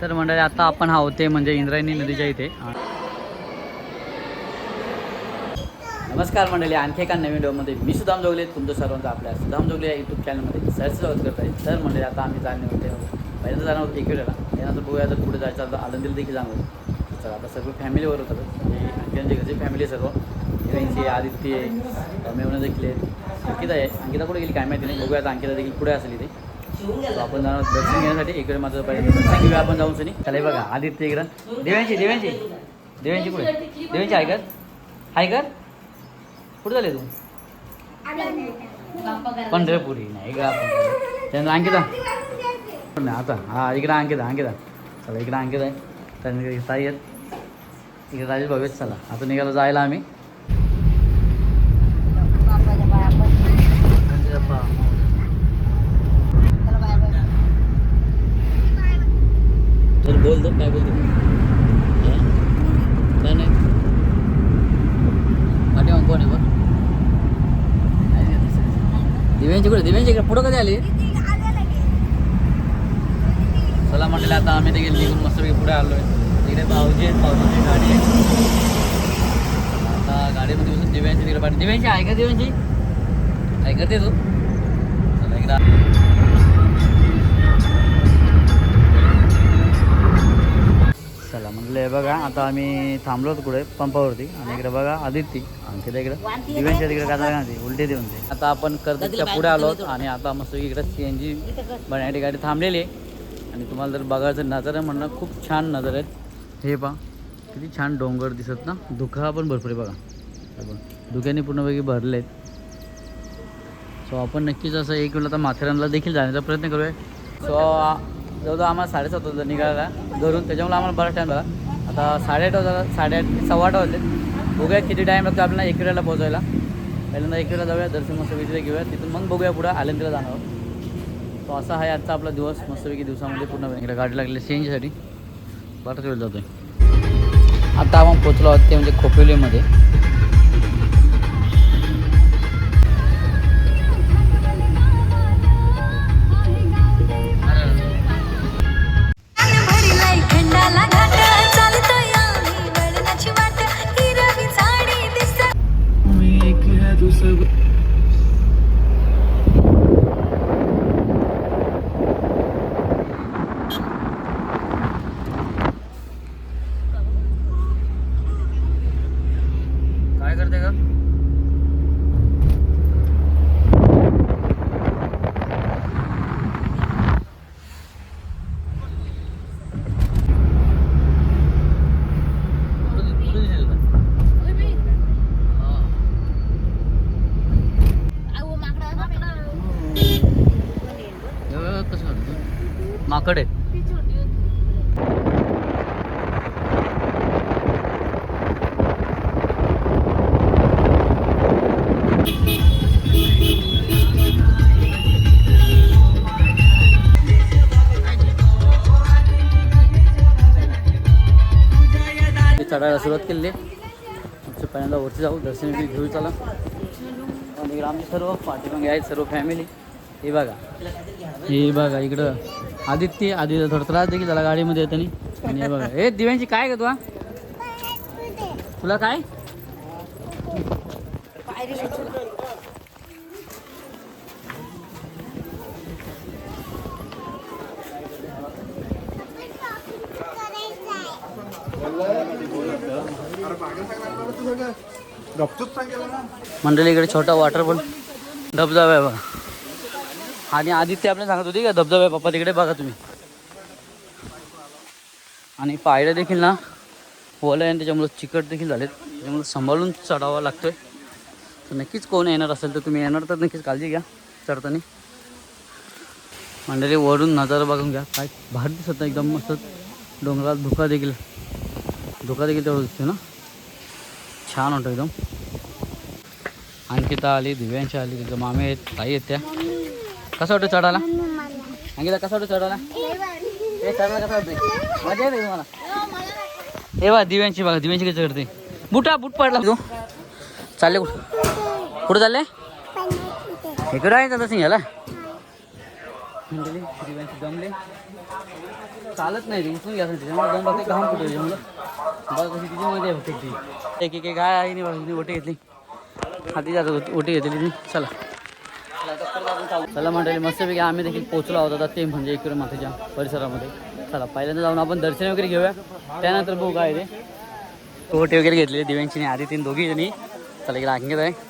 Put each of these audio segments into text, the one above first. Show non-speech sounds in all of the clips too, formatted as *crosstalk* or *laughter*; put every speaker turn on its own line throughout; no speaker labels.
तर मंडळी आता आपण हा होते म्हणजे इंद्रायणी नदीच्या इथे. नमस्कार मंडळी आणखी एका नवीन व्हिडिओमध्ये मी सुदाम जोगले तुमचं सर्वांचं आपल्या सुदाम जोगले या यूट्यूब चॅनलमध्ये सहज स्वागत करत आहे तर मंडळी आता आम्ही जाणे होते पहिल्यांदा जाणार होतो वेळेला त्यानंतर बघूया तर पुढे जायचं आता आनंदीला देखील जाणार होतो तर आता सर्व फॅमिलीवर होतं. म्हणजे आणखी घरची फॅमिली सर्व. हिरोईनची आदित्य आहे देखील आहेत अंकिता आहे. अंकिता कुठे गेली काय माहिती नाही. बघूया आता अंकिता देखील पुढे असेल इथे. आपण जाणार दर्शन घेण्यासाठी इकडे माझं दर्शन घेऊया आपण जाऊन सनी? चला बघा आदित्य इकडं. देव्यांची देव्यांची देव्यांची कुठे? देव्यांची आहे कर आहे कर कुठे झाले तू? पंढरपुरी नाही का? त्यानंतर अंकिता. नाही आता. हा इकडं अंकिता अंकिता. चला इकडं अंकिता आहे. इकडे ताई आहेत इकडे राजेश आहेत. चला आता निघालो जायला आम्ही. तर बोल दो काय बोलतो? काय नाही पाठीमाग कोण आहे बघ दिव्यांची कुठे दिव्यांची इकडे पुढं कधी आली? चला म्हटलं आता आम्ही ते निघून मस्त पुढे आलो आहे तिकडे पावजी आहेत पावसाची गाडी आहे. आता गाडीमध्ये बसून दिव्यांची तिकडे पाठी दिव्यांची आहे का दिव्यांची? ऐकते तू? चला इकडे. चला म्हटलं हे बघा आता आम्ही थांबलो होतो कुठे? पंपावरती. आणि इकडे बघा आदित्य. तिथे इकडे दिव्यांच्या तिकडे काय जागा नाही उलटे देऊन ते. आता आपण कर्जतच्या पुढे आलो आणि आता मस्त इकडे सी एन जी बनण्याची गाडी थांबलेली आहे. आणि तुम्हाला जर बघायचं नजर म्हणणं खूप छान नजर आहेत. हे पहा किती छान डोंगर दिसत ना. धुका पण भरपूर आहे बघा. हे बघा धुक्याने पूर्णपैकी भरले आहेत. सो आपण नक्कीच असं एक वेळा आता माथेरानला देखील जाण्याचा प्रयत्न करूया. सो जवळजवळ आम्हाला साडेसात होतं निघायला घरून त्याच्यामुळे आम्हाला बराच टाईम झाला आता साडेआठ वाजता साडेआठ ते सव्वा आठ वाजले. बघूया किती टाईम लागतो आपल्याला एकविराला पोहोचायला पहिल्यांदा एकविरा जाऊया दर्शन मस्त विचार घेऊया. तिथून मग बघूया पुढं आलंदीला जाणार तो असा आहे आजचा आपला दिवस मस्तपैकी दिवसामध्ये पूर्ण इकडे गाडी लागली चेंजसाठी एन बराच वेळ जातोय. आता आपण पोचलो आहोत ते म्हणजे खोपिवलीमध्ये कडे चढायला सुरुवात केलेली आहे. पहिल्यांदा वरती जाऊ दर्शन घेऊ चला. आणि आमची सर्व पाठीमागे आहेत सर्व फॅमिली हे बघा. हे बघा इकडं. आदित्य आदित्य थोडा त्रास देखील झाला गाडीमध्ये येताना आणि हे बघा. हे दिव्यांची काय का तुला तुला काय? मंडळी इकडे छोटा वॉटर पण धबधबा आहे बघा. आणि आदित्य आपल्याला सांगत होती का धबधबा आहे पप्पा तिकडे बघा तुम्ही. आणि पायऱ्या देखील ना ओलं आहे आणि त्याच्यामुळं चिकट देखील झालेत. त्याच्यामुळं सांभाळून चढावा लागतोय. तर नक्कीच कोण येणार असेल तर तुम्ही येणार तर नक्कीच काळजी घ्या चढताना. मंडळी वरून नजारा बघून घ्या. काय भारी दिसत नाही एकदम मस्त. डोंगरात धुका देखील. धुका देखील तेवढं दिसतो ना? छान वाटतं एकदम. आणखी तर आली दिव्यांशी आली तिथं मामे आहेत ताई आहेत त्या. कसं वाटतं चढायला? अंकिता कसं वाटतं चढायला? हे चढायला कसं वाटतं मजा येते तुम्हाला. हे बा दिव्यांची बघा दिव्यांची कशी चढते. बुटा बुट पडला. तू चालले कुठं? कुठं चालले? इकडं. आहे तसं घ्यायला मंडळी दिव्यांची जमले चालत नाही ती उचलून घ्यायचं त्याच्यामुळे दम बघते घाम फुटतो त्याच्यामुळं बघा कशी तिची आहे फक्त ती. एक एक गाय आहे बघा तिने ओटी घेतली. हाती जातात ओटी घेतली चला. चला मंडळी मस्तपैकी आम्ही देखील पोहोचलो आहोत आता ते म्हणजे एकविरा मातेच्या परिसरामध्ये. चला पहिल्यांदा जाऊन आपण दर्शन वगैरे घेऊया. त्यानंतर बघू काय ते. ओटी वगैरे घेतली दिव्यांची आधी तीन दोघी जणी. चला इकडे अंकित आहे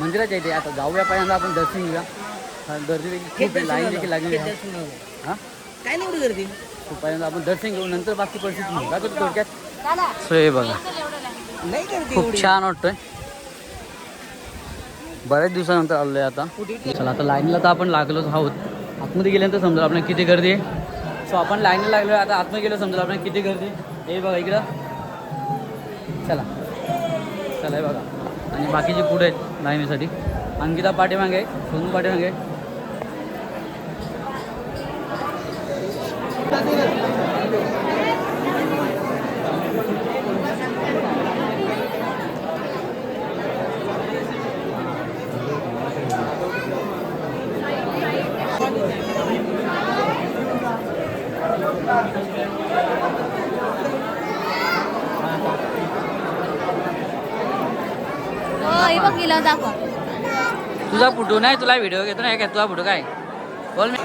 मंदिराच्या इथे आता जाऊया पहिल्यांदा आपण दर्शन घेऊया. गर्दी लाईन देखील लागली हां?
काय नाही गर्दी?
पहिल्यांदा आपण दर्शन घेऊ नंतर बाकी परिस्थिती करतो थोडक्यात. सो हे बघा. खूप छान वाटतोय. बऱ्याच दिवसानंतर आलोय आता. चला आता लाईनला तर आपण लागलोच आहोत. आतमध्ये गेल्यानंतर समजा आपण किती गर्दी आहे? सो आपण लाईनला लागलो आता आतमध्ये गेलो समजा आपण किती गर्दी हे बघा इकडं. चला. चला हे बघा. आणि बाकीचे पुढे आहेत? लाईनीसाठी. अंकिता पाठीमागे सोनू पाठीमागे आहे
हो हे बघ गेला दाखव
तुझा फोटो नाही तुला व्हिडिओ घेतो नाही घेतो तुझा फोटो काय बोल मी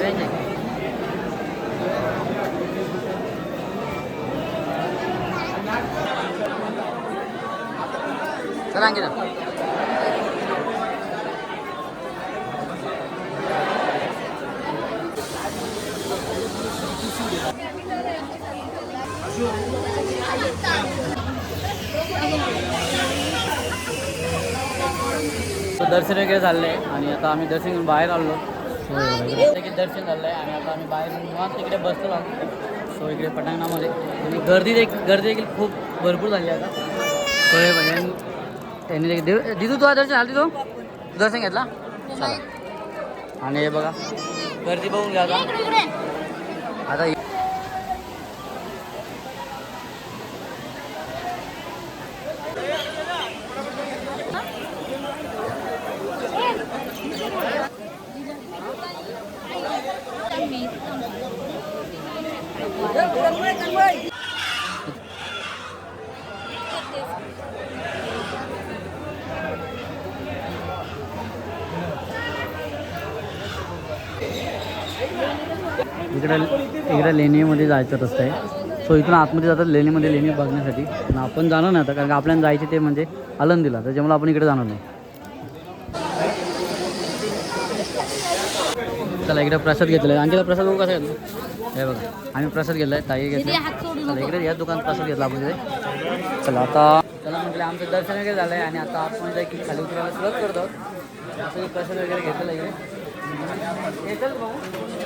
रेंज आहे. चला अंकिता So, दर्शन वगैरे झालं आहे आणि आता आम्ही दर्शन घेऊन बाहेर आलो. सो दर्शन झालं आहे आणि आता आम्ही बाहेर निवांत तिकडे बसलो आहोत सो इकडे पटांगणामध्ये आणि गर्दी देख गर्दी देखील खूप भरपूर झाली आता. सो बघा, यांनी- त्यांनी देखील देव दिदू तुला दर्शन झालं तू दर्शन घेतला? आणि हे बघा गर्दी बघून घ्या आता आता इकडं इकडं लेणीमध्ये जायचं रस्ता आहे. सो इथून आतमध्ये जातात लेणीमध्ये लेणी बघण्यासाठी. आणि आपण जाणार नाही आता कारण का आपल्याला जायचे ते म्हणजे आलंदीला. त्याच्यामुळे आपण इकडे जाणार नाही. चला इकडे प्रसाद घेतला आहे. आणखी प्रसाद कसा घेतला? हे बघा आम्ही प्रसाद घेतला. आहे ताई घेतला चला इकडे या दुकानात प्रसाद घेतला आपण तिथे चला आता चला म्हटलं आमचं दर्शन वगैरे झालं आहे आणि आता आपण जाय की खाली उतरायला सुरुवात करतो. प्रसाद वगैरे घेतलेला आहे इकडे.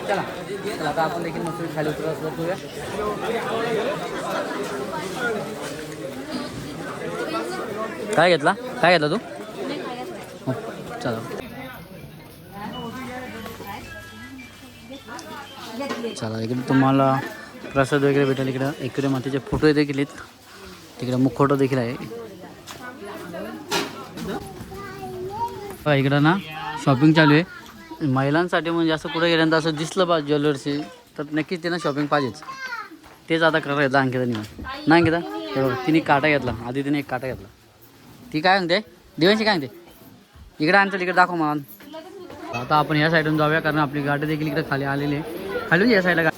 चला. आता आपण देखील मस्त खाली उतरत सुरुवात करूया काय घेतला? काय घेतला तू? हो, चला. चला इकडे तुम्हाला प्रसाद वगैरे भेटेल. इकडं एकरे मातेचे फोटो देखील आहेत. तिकडे मुखवटा देखील आहे. इकडं ना शॉपिंग चालू आहे. महिलांसाठी म्हणजे असं कुठे गेल्यानंतर असं दिसलं बा ज्वेलर्सची तर नक्कीच त्यांना शॉपिंग पाहिजेच. तेच आता करायला घेतलं अंकिता निवान नाही अंकिता हे तिने काटा घेतला. आधी तिने एक काटा घेतला. ती काय सांगते दिवाळीची काय म्हणते? इकडे आणतो इकडे दाखव मला. आता आपण या साईडून जाऊया कारण आपली गाडी देखील इकडे खाली आलेली आहे. खाली या साईडला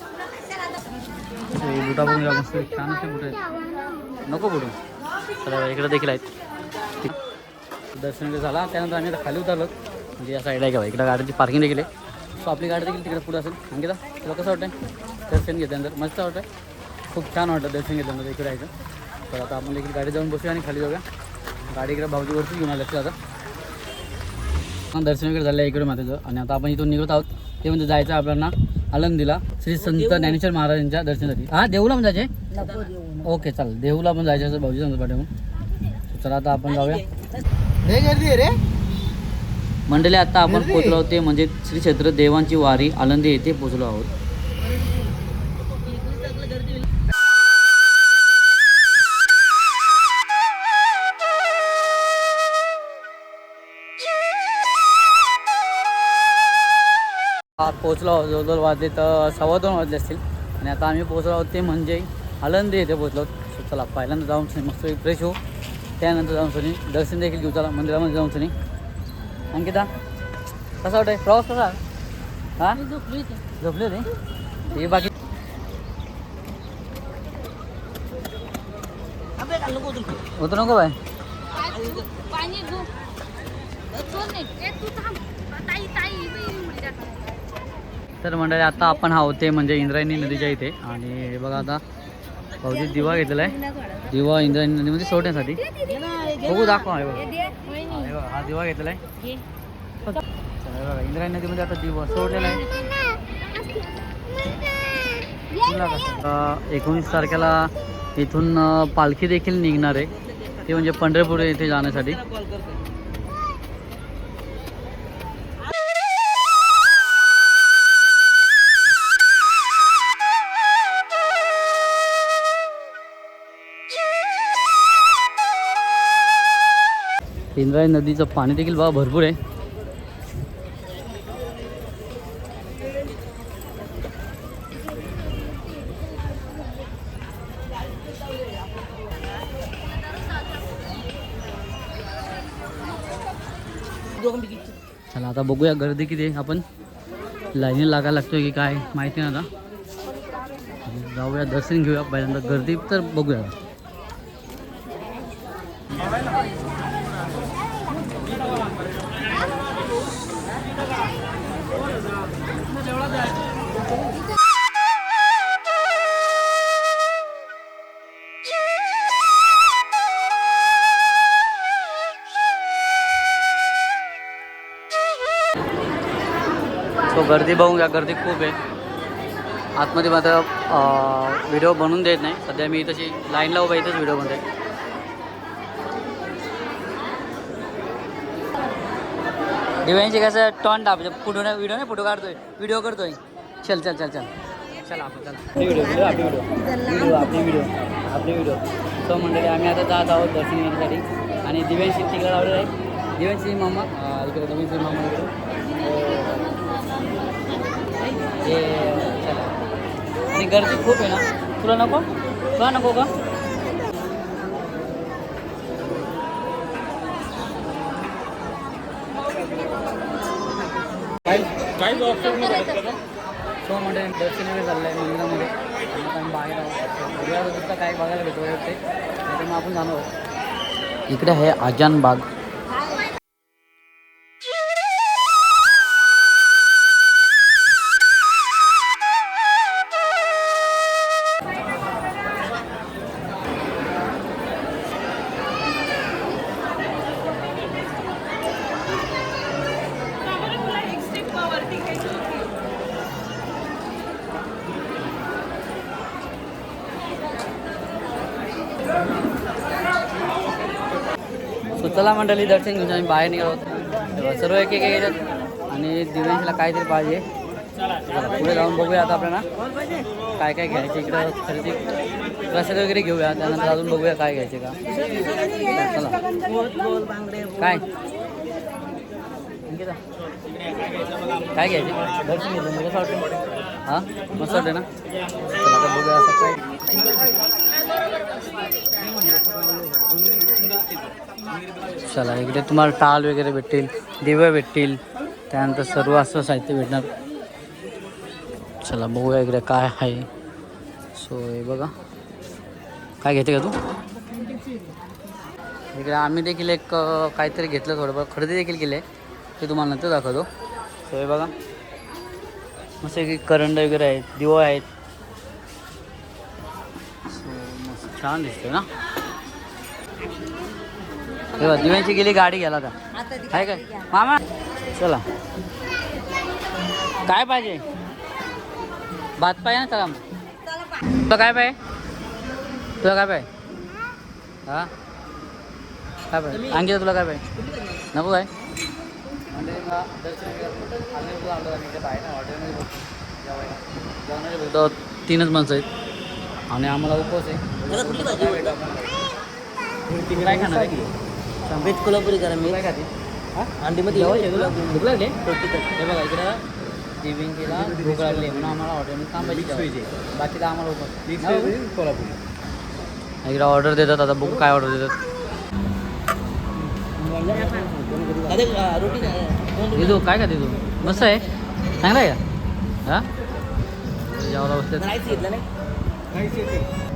बुटा बघून मस्त छान असे बुट आहेत. नको बुटू. चला इकडे देखील आहेत. दर्शन झाला त्यानंतर आम्ही खाली उतरलो. म्हणजे या साईडला आहे का इकडे गाडीची पार्किंग देखील आहे. सो आपली गाडी देखील तिकडे पुढे असेल. अंकिता तुला कसं वाटतं दर्शन घेतल्यानंतर मस्त वाटतं खूप छान वाटतं दर्शन घेतल्यानंतर इकडे यायचं. तर आता आपण देखील गाडी जाऊन बसूया आणि खाली जाऊया. गाडी इकडे भाऊजी वरती घेऊन आले आता. हा, दर्शन वगैरे झालं आहे इकडे मातेचं. आणि आता आपण इथून निघत आहोत. ते म्हणजे जायचं आपल्याला आलंदीला श्री संत ज्ञानेश्वर महाराजांच्या दर्शनासाठी. हा देऊला पण जायचे ओके चालेल. देऊला पण जायचं असं भाऊजी सांगतो पाठवून चला आता आपण जाऊया.
लय गर्दी आहे रे.
मंडळी आता आपण पोचलो आहोत ते म्हणजे श्री क्षेत्र देवांची वारी आळंदी येथे पोचलो आहोत. हा पोचलो आहोत. जवळजवळ वाजले तर सव्वा दोन वाजले असतील. आणि आता आम्ही पोचलो आहोत ते म्हणजे आळंदी येथे पोचलो So चला पहिल्यांदा जाऊन सनी मस्त फ्रेश होऊ. त्यानंतर जाऊन सनी दर्शन देखील घेऊ. चला मंदिरामध्ये जाऊन सनी. अंकिता कसा वाटतंय? प्रवास कसा? हा? झोपली होती. हे बाकी होतं नको बाय
तू
तर मंडळी आता आपण हा होते म्हणजे इंद्रायणी नदीच्या इथे. आणि हे बघा आता भाऊजी दिवा घेतलेला आहे. दिवा इंद्रायणी नदीमध्ये सोडण्यासाठी. बघू दाखवा. हे दिवा घेतलेला आहे. चला, बघा इंद्रायणी नदीमध्ये आता दिवा सोडलेला आहे. एकोणीस तारखेला इथून पालखी देखील निघणार आहे. ते म्हणजे पंढरपूर येथे जाण्यासाठी.
कॉल
इंद्रायणी नदीचं पाणी देखील बघा भरपूर आहे. चला आता बघूया गर्दी किती आहे. आपण लाईनी लागायला लागतोय की काय माहिती नाही आता. जाऊया दर्शन घेऊया पहिल्यांदा. गर्दी तर बघूया. गर्दी बघून घ्या गर्दी खूप आहे. आतमध्ये मात्र व्हिडिओ बनवून देत नाही. सध्या मी तशी लाईनला उभा इथेच व्हिडिओ बनते दिव्यांचे कसं टॉन टाप फोटो नाही व्हिडिओ नाही फोटो काढतोय. व्हिडिओ करतोय. चल चल चल चल. चल आपण चला. व्हिडिओ व्हिडिओ आपली व्हिडिओ आपली व्हिडिओ आपली व्हिडिओ सो मंडळी आम्ही आता जात आहोत दर्शन घेण्यासाठी आणि दिव्यांशी तिकडे लावलेलं आहे. दिव्यांशी मामा इकडे दिव्यांशी मामा इकडे. हे चला। आणि गर्दी खूप आहे ना? तुला नको? तुला नको का? सो म्हणजे दर्शन वगैरे चाललं आहे मंदिरामध्ये. आम्ही बाहेर आहोत. काय बघायला भेटतो ते. मग आपण जाणार इकडे आहे आजान चला मंडळी दर्शन घेऊन आम्ही बाहेर निघालो आहोत. सर्व एक एक येतात. आणि दिव्यांशीला काहीतरी पाहिजे. पुढे जाऊन बघूया आता आपल्याला. काय काय घ्यायचे इकडं खरेदी प्रसाद वगैरे घेऊया. त्यानंतर अजून बघूया काय घ्यायचे का. चला काय? काय घ्यायचे? दर्शन घेतलं म्हणजे कसं वाटतं हां? मस्त वाटतं ना? चला बघूया असं काय. चला इकडे तुम्हाला टाल वगैरे भेटतील दिवे भेटतील त्यानंतर सर्व असं साहित्य भेटणार. चला बघूया इकडे काय आहे. सो हे बघा. काय घेते का तू? इकडे आम्ही देखील एक काहीतरी घेतलं थोडंफार. खरेदी देखील केली आहे. ते तुम्हाला नंतर दाखवतो. सो हे बघा. मस्त की करंड वगैरे आहेत दिवा आहेत. सो मस्त छान दिसतोय ना? दिव्यांची गेली गाडी घ्यायला आता आहे काय मामा? चला. काय पाहिजे? भात पाहिजे ना चला तुला काय पाहिजे? तुला काय पाहिजे? हा? काय पाहिजे? अंकिता तुला काय पाहिजे? नको काय? बघतो तीनच माणसं आहेत. आणि आम्हाला उपवास आहे. काय खाणार
व्हेज कोल्हापुरी करा मी.
काय खाते?
अंडीमध्ये.
भूक लागली. हे बघा इकडं दिव्यांकीला भूक लागली म्हणून आम्हाला हॉटेलमध्ये थांबायची बाकीला आम्हाला उपवास कोल्हापुरी. इकडे ऑर्डर देतात आता बघू काय ऑर्डर देतात.
रोटी
तू काय खाते तू? मस्त आहे. चांगला आहे का? हा? जेवायला
नाही.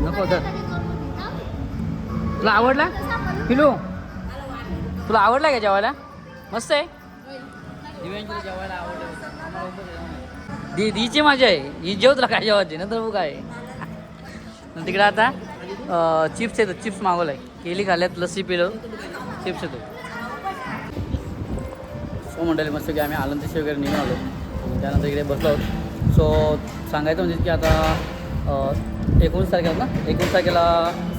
नको तर. तुला आवडला? पिलू? तुला आवडला का जेवायला? मस्त आहे? दिव्यांची जेवायला आवडलं दी दीची मजा आहे. ही जेव तुला काय जेवायची नंतर बघ काय *laughs* तिकडे आता चिप्स येतात चिप्स मागवलं आहे केली खाल्ल्यात लस्सी पिलं चिप्स येतो. सो मंडळी मस्त की आम्ही आनंदशी वगैरे निघून आलो. त्यानंतर इकडे बसलो सो सांगायचं म्हणजे की आता एकोणीस तारखेला ना एकोणीस तारखेला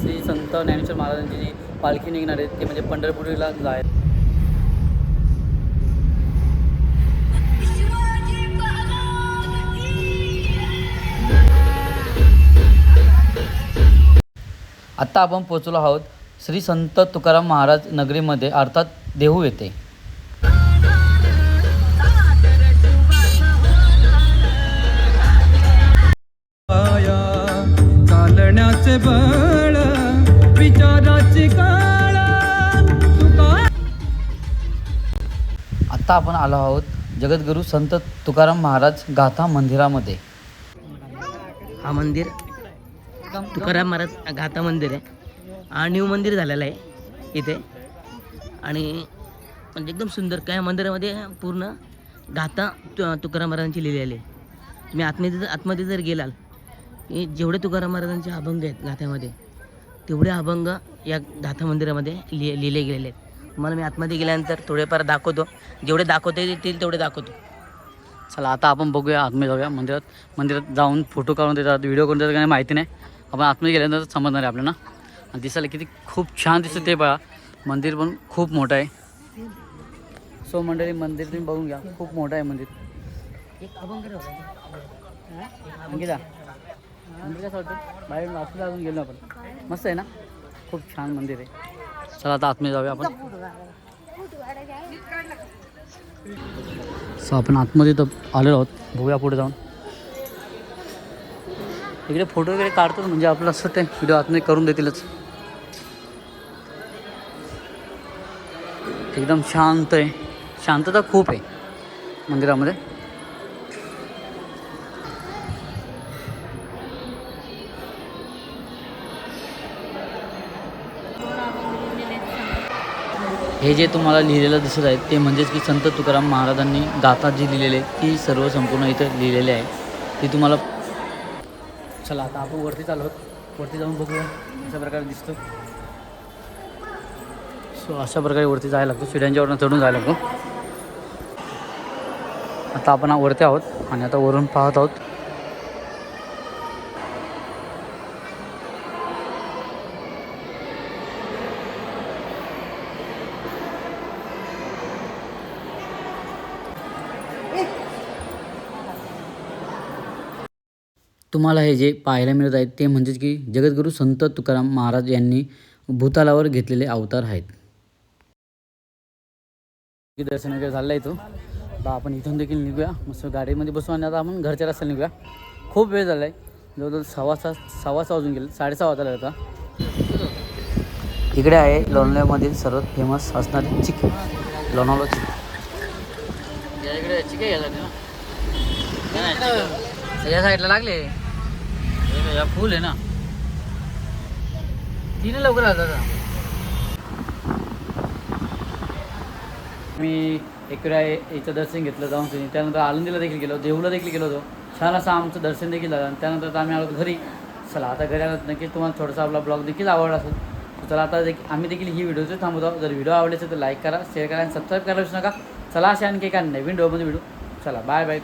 श्री संत ज्ञानेश्वर महाराजांची जी पालखी निघणार आहे ते म्हणजे पंढरपूरला जाय आत्ता आपण पोचलो आहोत श्री संत तुकाराम महाराज नगरीमध्ये अर्थात देहू येथे.
पाया
आत्ता आपण आलो आहोत जगद्गुरू संत तुकाराम महाराज गाथा मंदिरामध्ये.
हा मंदिर तुकाराम महाराज गाथा मंदिर आहे. हा न्यू मंदिर झालेलं आहे इथे. आणि म्हणजे एकदम सुंदर काय मंदिरामध्ये पूर्ण गाथा तु- तुकाराम महाराजांची लिहिलेली आहे. तुम्ही आतमध्ये जर आतमध्ये जर गेलाल की जेवढे तुकाराम महाराजांचे अभंग आहेत गाथ्यामध्ये तेवढे अभंग या गाथा मंदिरामध्ये लिहि लिहिले गेलेले आहेत. तुम्हाला मी आतमध्ये गेल्यानंतर थोडेफार दाखवतो. जेवढे दाखवता येतील तेवढे दाखवतो.
चला आता आपण बघूया आतमध्ये जाऊया मंदिरात. मंदिरात जाऊन फोटो काढून देतात व्हिडिओ करून देतात का नाही माहिती नाही. आपण आतमध्ये गेल्यानंतर समजणार आहे आपल्याला. आणि दिसायला किती खूप छान दिसतं ते बघा मंदिर पण खूप मोठं आहे. सो मंडळी मंदिर तुम्ही बघून घ्या. खूप मोठं आहे मंदिर. अंकिता मंदिर कसं वाटतं? बाहेर अजून गेलो आपण. मस्त आहे ना? खूप छान मंदिर आहे. चला आता आतमध्ये जाऊया आपण. सो आपण आतमध्ये तर आलेलो आहोत. बघूया पुढे जाऊन. इकडे फोटो वगैरे काढतो म्हणजे आपलं असं ते व्हिडिओ आतमध्ये करून देतीलच. एकदम शांत आहे. शांतता खूप आहे मंदिरामध्ये. हे जे तुम्हाला लिहिलेलं दिसत आहे ते म्हणजेच की संत तुकाराम महाराजांनी गाथा जी लिहिलेली आहे ती सर्व संपूर्ण इथं लिहिलेली आहे. ती तुम्हाला चला आता आपण वरती चालू आहोत. वरती जाऊन बघूया अशा प्रकारे दिसतो. सो अशा प्रकारे वरती जायला लागतो. शिड्यांच्यावरनं चढून जायला लागतो. आता आपण वरती आहोत आणि आता वरून पाहत आहोत. तुम्हाला हे जे पाहायला मिळत आहेत ते म्हणजेच की जगद्गुरू संत तुकाराम महाराज यांनी भूतालावर घेतलेले अवतार आहेत. दर्शन वगैरे झालं आहे तो आता आपण इथून देखील निघूया. मस्त गाडीमध्ये बसू आणि आता आपण घरच्या रस्त्याला निघूया. खूप वेळ झाला आहे जवळजवळ सव्वा सहा सव्वा सहा वाजून गेले. साडेसहा वाजता आता. इकडे आहे लोणावळ्यामधील सर्वात फेमस असणारी चिक. लोणावळा चिक. इकडे चिक या साईडला लागले. या फुल आहे ना. तिने लवकर आला दादा मी एक वेळा याचं दर्शन घेतलं जाऊन तुम्ही त्यानंतर आलंदीला देखील गेलो. देऊला देखील गेलो होतो. छान असं आमचं दर्शन देखील झालं. आणि त्यानंतर आता आम्ही आलो घरी. चला आता घरी आलो. नक्कीच तुम्हाला थोडासा आपला ब्लॉग देखील आवडला असेल. चला आता देखील आम्ही देखील ही व्हिडिओच थांबवतो. जर व्हिडिओ आवडले असेल तर लाईक करा शेअर करा आणि सबस्क्राईब करायला विसरू नका. चला अशा आणखी एका नवीन डोमध्ये व्हिडिओ चला बाय बाय